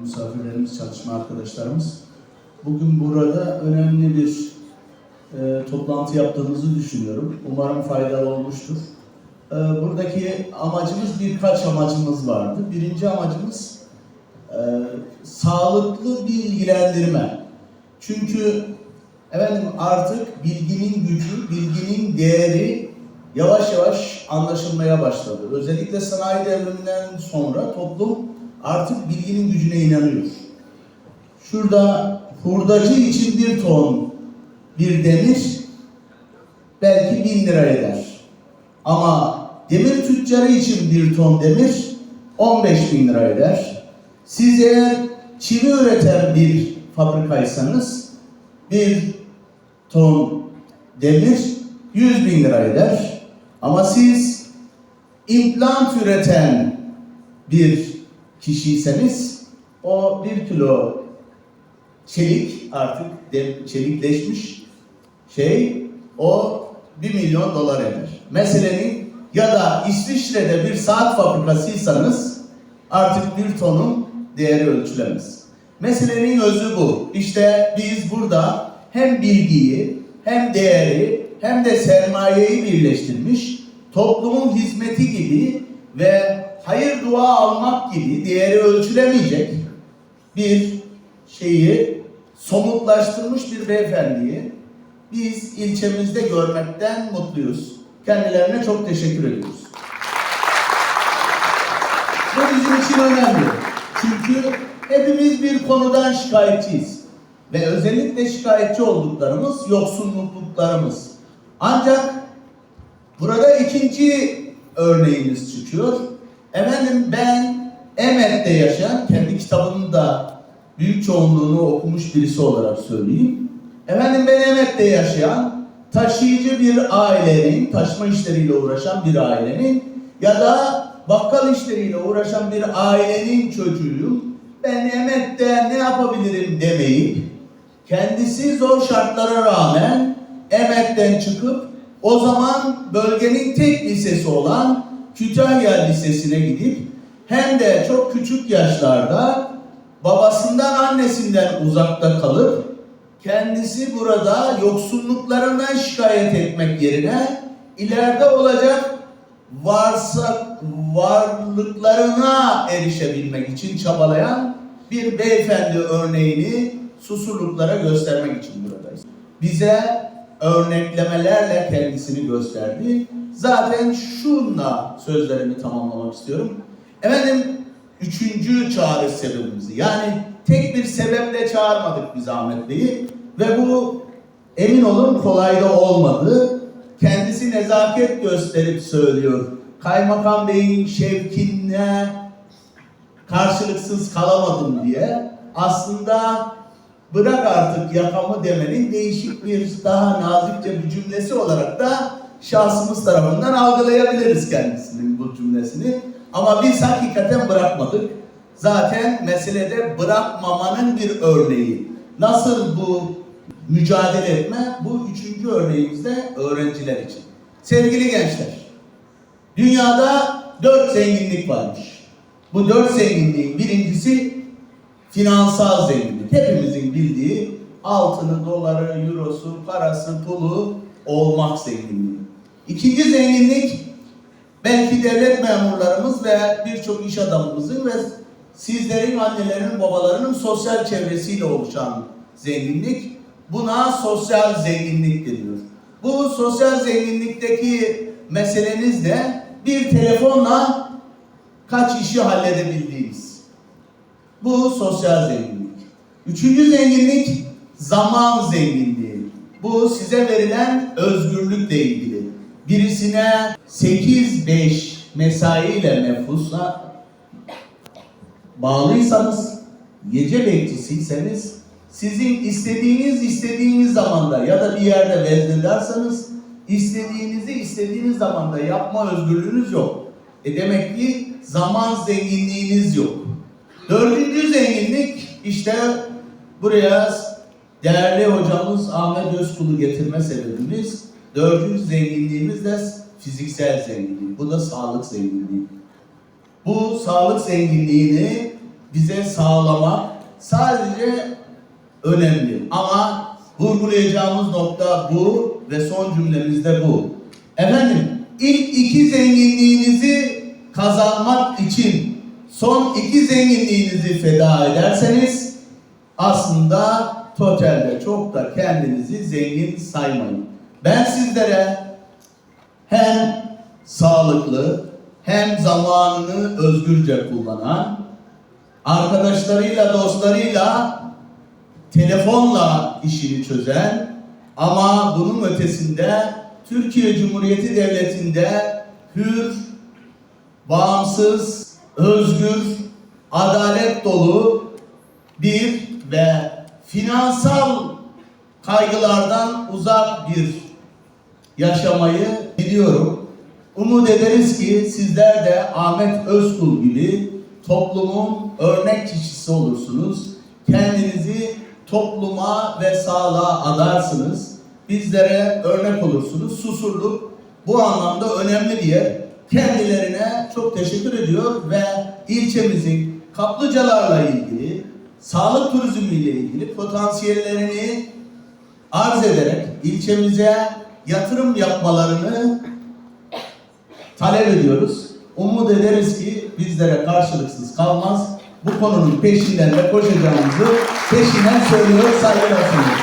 misafirlerimiz, çalışma arkadaşlarımız. Bugün burada önemli bir e, toplantı yaptığımızı düşünüyorum. Umarım faydalı olmuştur. E, buradaki amacımız birkaç amacımız vardı. Birinci amacımız e, sağlıklı bilgilendirme. Çünkü efendim artık bilginin gücü, bilginin değeri yavaş yavaş anlaşılmaya başladı. Özellikle sanayi devriminden sonra toplum artık bilginin gücüne inanıyor. Şurada hurdacı için bir ton bir demir belki bin lira eder. Ama demir tüccarı için bir ton demir 15 bin lira eder. Siz eğer çivi üreten bir fabrikaysanız bir ton demir 100 bin lira eder. Ama siz implant üreten bir kişiyseniz o bir kilo çelik artık çelikleşmiş şey o 1 milyon dolar eder. Meselenin ya da İsviçre'de bir saat fabrikasıysanız artık bir tonun değeri ölçülemez. Meselenin özü bu. İşte biz burada hem bilgiyi hem değeri hem de sermayeyi birleştirmiş toplumun hizmeti gibi ve hayır dua almak gibi değeri ölçülemeyecek bir şeyi somutlaştırmış bir beyefendiyi biz ilçemizde görmekten mutluyuz. Kendilerine çok teşekkür ediyoruz. Bu bizim için önemli. Çünkü hepimiz bir konudan şikayetçiyiz. Ve özellikle şikayetçi olduklarımız yoksulluklarımız. Ancak burada ikinci örneğimiz çıkıyor. Efendim ben Emet'te yaşayan, kendi kitabının da büyük çoğunluğunu okumuş birisi olarak söyleyeyim. Efendim ben Emet'te yaşayan, taşıyıcı bir ailenin, taşıma işleriyle uğraşan bir ailenin ya da bakkal işleriyle uğraşan bir ailenin çocuğuyum. Ben Emet'te ne yapabilirim demeyip, kendisi zor şartlara rağmen Emet'ten çıkıp o zaman bölgenin tek lisesi olan Kütahya Lisesi'ne gidip hem de çok küçük yaşlarda babasından annesinden uzakta kalıp kendisi burada yoksulluklarından şikayet etmek yerine ileride olacak varsa varlıklarına erişebilmek için çabalayan bir beyefendi örneğini susurluklara göstermek için buradayız. Bize örneklemelerle kendisini gösterdi. Zaten şunla sözlerimi tamamlamak istiyorum. Efendim üçüncü çağrı sebebimizi yani tek bir sebeple çağırmadık biz Ahmet Bey'i ve bu emin olun kolay da olmadı. Kendisi nezaket gösterip söylüyor. Kaymakam Bey'in şevkine karşılıksız kalamadım diye aslında bırak artık yakamı demenin değişik bir daha nazikçe bir cümlesi olarak da şahsımız tarafından algılayabiliriz kendisinin bu cümlesini. Ama biz hakikaten bırakmadık. Zaten meselede bırakmamanın bir örneği. Nasıl bu mücadele etme? Bu üçüncü örneğimizde öğrenciler için. Sevgili gençler, dünyada dört zenginlik varmış. Bu dört zenginliğin birincisi finansal zenginlik. Hepimizin bildiği altını, doları, eurosu, parası, pulu olmak zenginliği. İkinci zenginlik belki devlet memurlarımız ve birçok iş adamımızın ve sizlerin, annelerin, babalarının sosyal çevresiyle oluşan zenginlik. Buna sosyal zenginlik deniyor. Bu sosyal zenginlikteki meseleniz de bir telefonla kaç işi halledebildiğiniz. Bu sosyal zenginlik. Üçüncü zenginlik zaman zenginliği. Bu size verilen özgürlükle ilgili. Birisine 8-5 mesaiyle mefusla bağlıysanız, gece bekçisiyseniz sizin istediğiniz istediğiniz zamanda ya da bir yerde veznedarsanız istediğinizi istediğiniz zamanda yapma özgürlüğünüz yok. E demek ki zaman zenginliğiniz yok. Dördüncü işte buraya değerli hocamız Ahmet Özkul'u getirme sebebimiz dördüncü zenginliğimiz de fiziksel zenginlik. Bu da sağlık zenginliği. Bu sağlık zenginliğini bize sağlamak sadece önemli. Ama vurgulayacağımız nokta bu ve son cümlemiz de bu. Efendim ilk iki zenginliğinizi kazanmak için son iki zenginliğinizi feda ederseniz aslında totalde çok da kendinizi zengin saymayın. Ben sizlere hem sağlıklı hem zamanını özgürce kullanan arkadaşlarıyla dostlarıyla telefonla işini çözen ama bunun ötesinde Türkiye Cumhuriyeti Devleti'nde hür, bağımsız, özgür, adalet dolu bir ve finansal kaygılardan uzak bir yaşamayı biliyorum. Umut ederiz ki sizler de Ahmet Özkul gibi toplumun örnek kişisi olursunuz. Kendinizi topluma ve sağlığa adarsınız. Bizlere örnek olursunuz. Susurluk bu anlamda önemli diye kendilerine çok teşekkür ediyor ve ilçemizin kaplıcalarla ilgili, sağlık turizmiyle ilgili potansiyellerini arz ederek ilçemize yatırım yapmalarını talep ediyoruz. Umut ederiz ki bizlere karşılıksız kalmaz. Bu konunun peşinden de koşacağımızı peşinden söylüyor saygılar sunuyoruz.